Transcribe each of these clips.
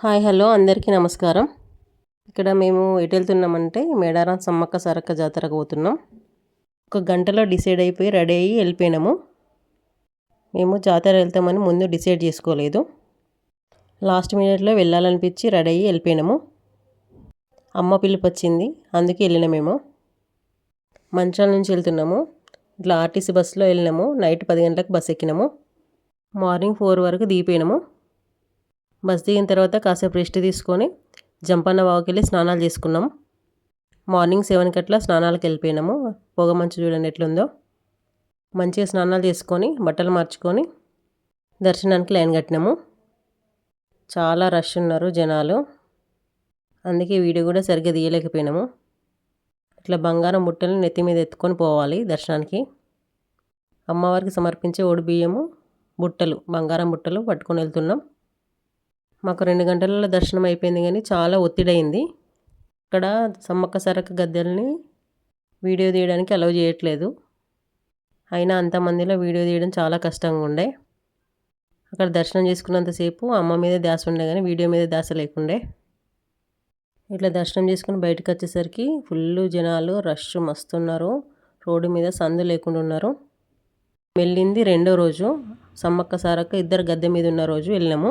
Hi hello అందరికీ నమస్కారం. ఇక్కడ మేము ఎటు వెళ్తున్నామంటే మేడారం సమ్మక్క సరక్క జాతరకు పోతున్నాం. ఒక గంటలో డిసైడ్ అయిపోయి రెడీ అయ్యి వెళ్ళిపోయినాము. మేము జాతర వెళ్తామని ముందు డిసైడ్ చేసుకోలేదు. లాస్ట్ మినిట్లో వెళ్ళాలనిపించి రెడీ అయ్యి వెళ్ళిపోయినాము. అమ్మ పిలుపు వచ్చింది అందుకే వెళ్ళినా మేము. మంచాల నుంచి వెళ్తున్నాము. ఇట్లా ఆర్టీసీ బస్సులో వెళ్ళినాము. నైట్ పది గంటలకు బస్ ఎక్కినాము. మార్నింగ్ ఫోర్ వరకు దిగిపోయినాము. బస్ దిగిన తర్వాత కాసేపు రెస్ట్ తీసుకొని జంపన్న బావకి వెళ్ళి స్నానాలు చేసుకున్నాం. మార్నింగ్ సెవెన్కి అట్లా స్నానాలకు వెళ్ళిపోయినాము. పొగ మంచు చూడండి ఎట్లుందో. మంచిగా స్నానాలు చేసుకొని బట్టలు మార్చుకొని దర్శనానికి లైన్ కట్టినాము. చాలా రష్ ఉన్నారు జనాలు. అందుకే వీడియో కూడా సరిగ్గా తీయలేకపోయినాము. ఇట్లా బంగారం బుట్టలు నెత్తి మీద ఎత్తుకొని పోవాలి దర్శనానికి. అమ్మవారికి సమర్పించే ఓడి బియ్యము బుట్టలు బంగారం బుట్టలు పట్టుకొని వెళ్తున్నాం. మాకు రెండు గంటలలో దర్శనం అయిపోయింది కానీ చాలా ఒత్తిడైంది ఇక్కడ సమ్మక్క సరక్క గద్దెల్ని వీడియో తీయడానికి అలౌ చేయట్లేదు. అయినా అంతమందిలో వీడియో తీయడం చాలా కష్టంగా ఉండే. అక్కడ దర్శనం చేసుకున్నంతసేపు అమ్మ మీద ధ్యాస ఉండే కానీ వీడియో మీద ధ్యాస లేకుండే. ఇట్లా దర్శనం చేసుకుని బయటకు వచ్చేసరికి ఫుల్ జనాలు రష్ మస్తున్నారు. రోడ్డు మీద సందు లేకుండా ఉన్నారు. వెళ్ళింది రెండో రోజు. సమ్మక్క సారక్క ఇద్దరు గద్దె మీద ఉన్న రోజు వెళ్ళినాము.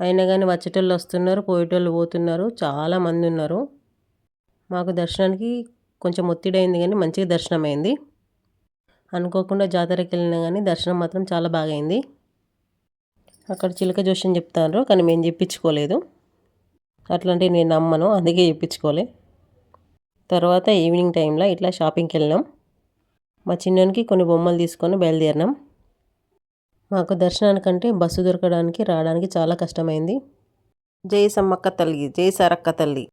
అయినా కానీ వచ్చేటోళ్ళు వస్తున్నారు పోయేటోళ్ళు పోతున్నారు చాలా మంది ఉన్నారు. మాకు దర్శనానికి కొంచెం ఒత్తిడి అయింది కానీ మంచిగా దర్శనం అయింది. అనుకోకుండా జాతరకి వెళ్ళినా కానీ దర్శనం మాత్రం చాలా బాగా అయింది. అక్కడ చిలక జోషం చెప్తారు కానీ మేము చెప్పించుకోలేదు. అట్లాంటివి నేను నమ్మను అందుకే చెప్పించుకోలే. తర్వాత ఈవినింగ్ టైంలో ఇట్లా షాపింగ్కి వెళ్ళినాం. మా చిన్నకి కొన్ని బొమ్మలు తీసుకొని బయలుదేరినాం. మాకు దర్శనానికంటే బస్సు దొరకడానికి రావడానికి చాలా కష్టమైంది. జై సమ్మక్క తల్లి జై సారక్క తల్లి.